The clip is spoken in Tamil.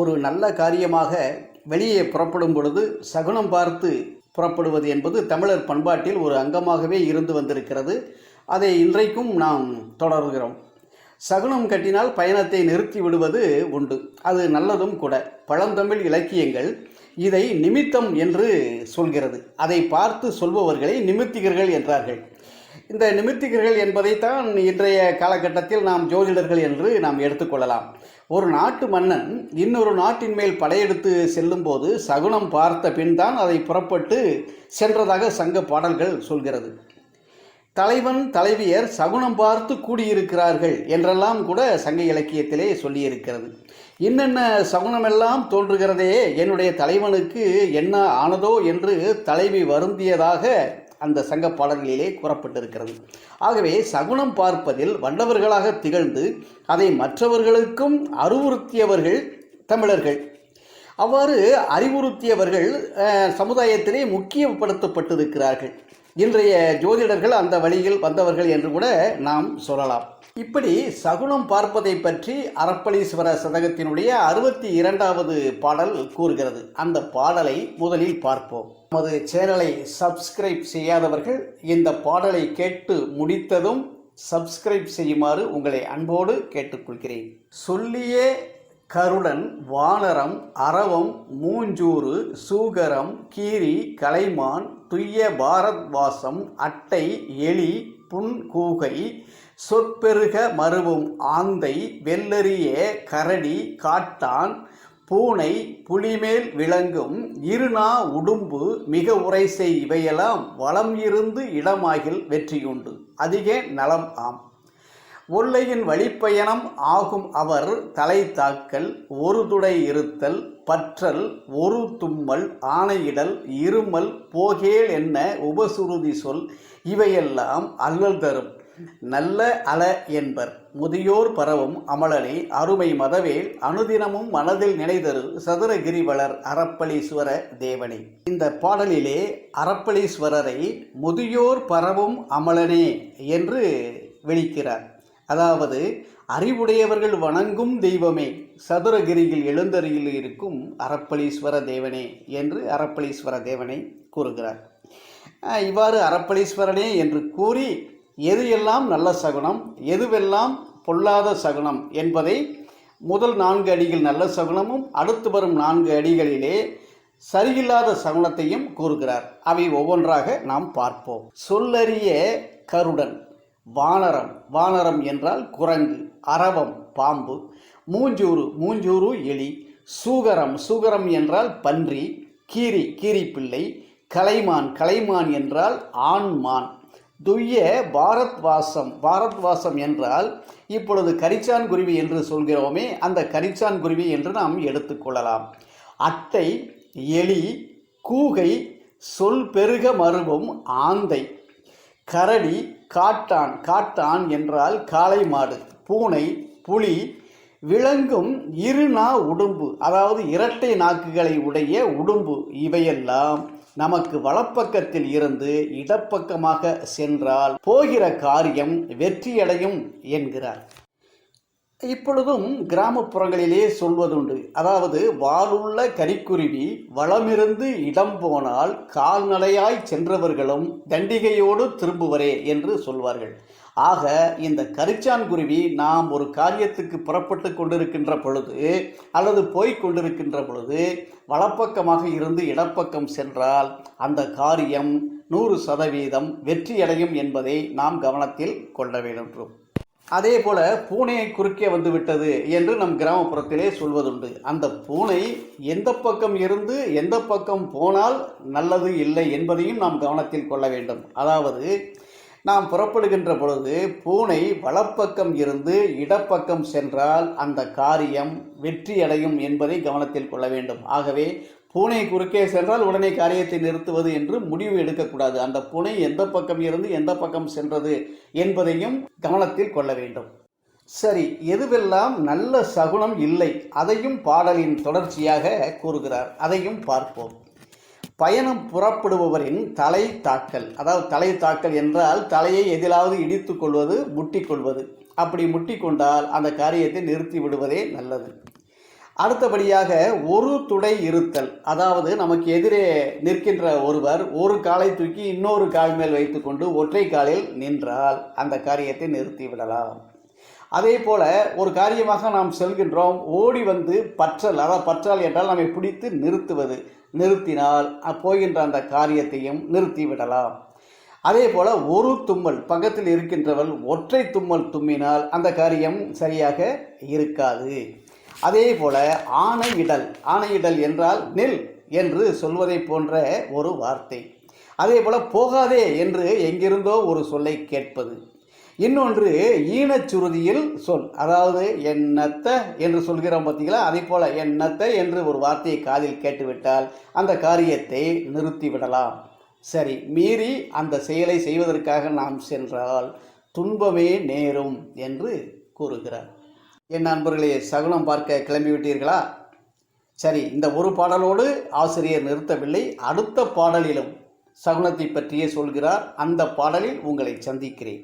ஒரு நல்ல காரியமாக வெளியே புறப்படும் பொழுது சகுனம் பார்த்து புறப்படுவது என்பது தமிழர் பண்பாட்டில் ஒரு அங்கமாகவே இருந்து வந்திருக்கிறது. அதை இன்றைக்கும் நாம் தொடர்கிறோம். சகுனம் கட்டினால் பயணத்தை நிறுத்தி விடுவது உண்டு. அது நல்லதும் கூட. பழந்தமிழ் இலக்கியங்கள் இதை நிமித்தம் என்று சொல்கிறது. அதை பார்த்து சொல்பவர்களை நிமித்திகர்கள் என்றார்கள். இந்த நிமித்திகர்கள் என்பதைத்தான் இன்றைய காலகட்டத்தில் நாம் ஜோதிடர்கள் என்று நாம் எடுத்துக்கொள்ளலாம். ஒரு நாட்டு மன்னன் இன்னொரு நாட்டின் மேல் படையெடுத்து செல்லும்போது சகுனம் பார்த்த பின் தான் அதை புறப்பட்டு சென்றதாக சங்க பாடல்கள் சொல்கிறது. தலைவன் தலைவியர் சகுனம் பார்த்து கூடியிருக்கிறார்கள் என்றெல்லாம் கூட சங்க இலக்கியத்திலே சொல்லியிருக்கிறது. என்னென்ன சகுனமெல்லாம் தோன்றுகிறதே? என்னுடைய தலைவனுக்கு என்ன ஆனதோ என்று தலைவி வருந்தியதாக அந்த சங்க பாடல்களிலே கூறப்பட்டிருக்கிறது. ஆகவே சகுனம் பார்ப்பதில் வல்லவர்களாக திகழ்ந்து அதை மற்றவர்களுக்கும் அறிவுறுத்தியவர்கள் தமிழர்கள். அவ்வாறு அறிவுறுத்தியவர்கள் சமுதாயத்திலே முக்கியப்படுத்தப்பட்டிருக்கிறார்கள். இன்றைய ஜோதிடர்கள் அந்த வழியில் வந்தவர்கள் என்று கூட நாம் சொல்லலாம். இப்படி சகுனம் பார்ப்பதை பற்றி அரப்பளீஸ்வர சதகத்தினுடைய அறுபத்தி இரண்டாவது பாடல் கூறுகிறது. அந்த பாடலை முதலில் பார்ப்போம். நமது சேனலை சப்ஸ்கிரைப் செய்யாதவர்கள் இந்த பாடலை கேட்டு முடித்ததும் சப்ஸ்கிரைப் செய்யுமாறு உங்களை அன்போடு கேட்டுக்கொள்கிறேன். சொல்லியே கருடன் வானரம் அரவம் மூஞ்சூறு சூகரம் கீரி கலைமான் துய்ய பாரத்வாசம் அட்டை எலி புன் கூகை சொற்பெருக மருவும் ஆந்தை வெள்ளரிய கரடி காட்டான் பூனை புலிமேல் விளங்கும் இருநா உடும்பு மிக உரைசை இவையெல்லாம் வளம் இருந்து இடமாகில் வெற்றியுண்டு. அதிக நலம் ஆம். ஒல்லையின் வழிப்பயணம் ஆகும் அவர் தலை தாக்கல் ஒரு துடை இருத்தல் பற்றல் ஒரு தும்மல் ஆணையிடல் இருமல் போகேல் என்ன உபசுருதி சொல் இவையெல்லாம் அல்லல் தரும். நல்ல அல என்பர். முதியோர் பரவும் அமலனே அருமை மதவேல் அனுதினமும் மனதில் நினைதரு சதுரகிரிவளர் அரப்பளீஸ்வர தேவனே. இந்த பாடலிலே அரப்பளீஸ்வரரை முதியோர் பரவும் அமலனே என்று விழிக்கிறார் அதாவது அறிவுடையவர்கள் வணங்கும் தெய்வமே சதுரகிரியில் எழுந்தருகில் இருக்கும் அரப்பளீஸ்வர தேவனே என்று அரப்பளீஸ்வர தேவனை கூறுகிறார். இவ்வாறு அரப்பளீஸ்வரனே என்று கூறி எது எல்லாம் நல்ல சகுனம் எதுவெல்லாம் பொல்லாத சகுனம் என்பதை முதல் நான்கு அடிகள் நல்ல சகுனமும் அடுத்து வரும் நான்கு அடிகளிலே சரியில்லாத சகுனத்தையும் கூறுகிறார். அவை ஒவ்வொன்றாக நாம் பார்ப்போம். சொல்லறிய கருடன் வானரம் வானரம் என்றால் குரங்கு அரவம் பாம்பு மூஞ்சூறு மூஞ்சூறு எலி சூகரம் சூகரம் என்றால் பன்றி கீரி கீரிப்பிள்ளை கலைமான் கலைமான் என்றால் ஆண்மான். துய்ய பாரத் வாசம் பாரத் வாசம் என்றால் இப்பொழுது கரிச்சான் குருவி என்று சொல்கிறோமே அந்த கரிச்சான் குருவி என்று நாம் எடுத்துக்கொள்ளலாம் அத்தை எலி கூகை சொல் பெருக மருவும் ஆந்தை கரடி காட்டான் காட்டான் என்றால் காளை மாடு பூனை புலி விளங்கும் இருநா உடும்பு அதாவது இரட்டை நாக்குகளை உடைய உடும்பு. இவையெல்லாம் நமக்கு வலப்பக்கத்தில் இருந்து இடப்பக்கமாக சென்றால் போகிற காரியம் வெற்றியடையும் என்கிறார். இப்பொழுதும் கிராமப்புறங்களிலே சொல்வதுண்டு. அதாவது வாளுள்ள கரிக்குருவி வளமிருந்து இடம் போனால் கால்நடையாய் சென்றவர்களும் தண்டிகையோடு திரும்புவரே என்று சொல்வார்கள். ஆக இந்த கரிச்சான் குருவி நாம் ஒரு காரியத்துக்கு புறப்பட்டு கொண்டிருக்கின்ற பொழுது அல்லது போய்க் கொண்டிருக்கின்ற பொழுது வலப்பக்கமாக இருந்து இடப்பக்கம் சென்றால் அந்த காரியம் நூறு சதவீதம் வெற்றியடையும் என்பதை நாம் கவனத்தில் கொள்ள வேண்டும் அதே போல பூனையை குறுக்கே வந்து விட்டது என்று நம் கிராமப்புறத்திலே சொல்வதுண்டு. அந்த பூனை எந்த பக்கம் இருந்து எந்த பக்கம் போனால் நல்லது இல்லை என்பதையும் நாம் கவனத்தில் கொள்ள வேண்டும். அதாவது நாம் புறப்படுகின்ற பொழுது பூனை வலப்பக்கம் இருந்து இடப்பக்கம் சென்றால் அந்த காரியம் வெற்றியடையும் என்பதை கவனத்தில் கொள்ள வேண்டும். ஆகவே பூனை குறுக்கே சென்றால் உடனே காரியத்தை நிறுத்துவது என்று முடிவு எடுக்கக்கூடாது. அந்த பூனை எந்த பக்கம் இருந்து எந்த பக்கம் சென்றது என்பதையும் கவனத்தில் கொள்ள வேண்டும். சரி எதுவெல்லாம் நல்ல சகுனம் இல்லை அதையும் பாடலின் தொடர்ச்சியாக கூறுகிறார். அதையும் பார்ப்போம். பயணம் புறப்படுபவரின் தலை தாக்கல். அதாவது தலை தாக்கல் என்றால் தலையை எதிலாவது இடித்து கொள்வது முட்டிக்கொள்வது அப்படி முட்டிக்கொண்டால் அந்த காரியத்தை நிறுத்தி விடுவதே நல்லது. அடுத்தபடியாக ஒரு துடை இருத்தல். அதாவது நமக்கு எதிரே நிற்கின்ற ஒருவர் ஒரு காலை தூக்கி இன்னொரு கால் மேல் வைத்துக்கொண்டு ஒற்றை காலில் நின்றால் அந்த காரியத்தை நிறுத்தி விடலாம். அதே போல ஒரு காரியமாக நாம் செல்கின்றோம் ஓடி வந்து பற்றல் அதாவது பற்றல் என்றால் நம்மை பிடித்து நிறுத்துவது நிறுத்தினால் போகின்ற அந்த காரியத்தையும் நிறுத்திவிடலாம் அதே போல் ஒரு தும்மல் பக்கத்தில் இருக்கின்றவள் ஒற்றை தும்மல் தும்மினால் அந்த காரியம் சரியாக இருக்காது. அதே போல ஆணையிடல் ஆணையிடல் என்றால் நெல் என்று சொல்வதை போன்ற ஒரு வார்த்தை. அதே போல போகாதே என்று எங்கிருந்தோ ஒரு சொல்லை கேட்பது. இன்னொன்று ஈனச்சுருதியில் சொல் அதாவது என்னத்த என்று சொல்கிறோம் பார்த்தீங்களா? அதே போல என்னத்த என்று ஒரு வார்த்தையை காதில் கேட்டுவிட்டால் அந்த காரியத்தை நிறுத்திவிடலாம். சரி மீறி அந்த செயலை செய்வதற்காக நாம் சென்றால் துன்பமே நேரும் என்று கூறுகிறார். என் நண்பர்களே சகுனம் பார்க்க கிளம்பிவிட்டீர்களா? சரி இந்த ஒரு பாடலோடு ஆசிரியர் நிறுத்தவில்லை. அடுத்த பாடலிலும் சகுனத்தை பற்றியே சொல்கிறார். அந்த பாடலில் உங்களை சந்திக்கிறேன்.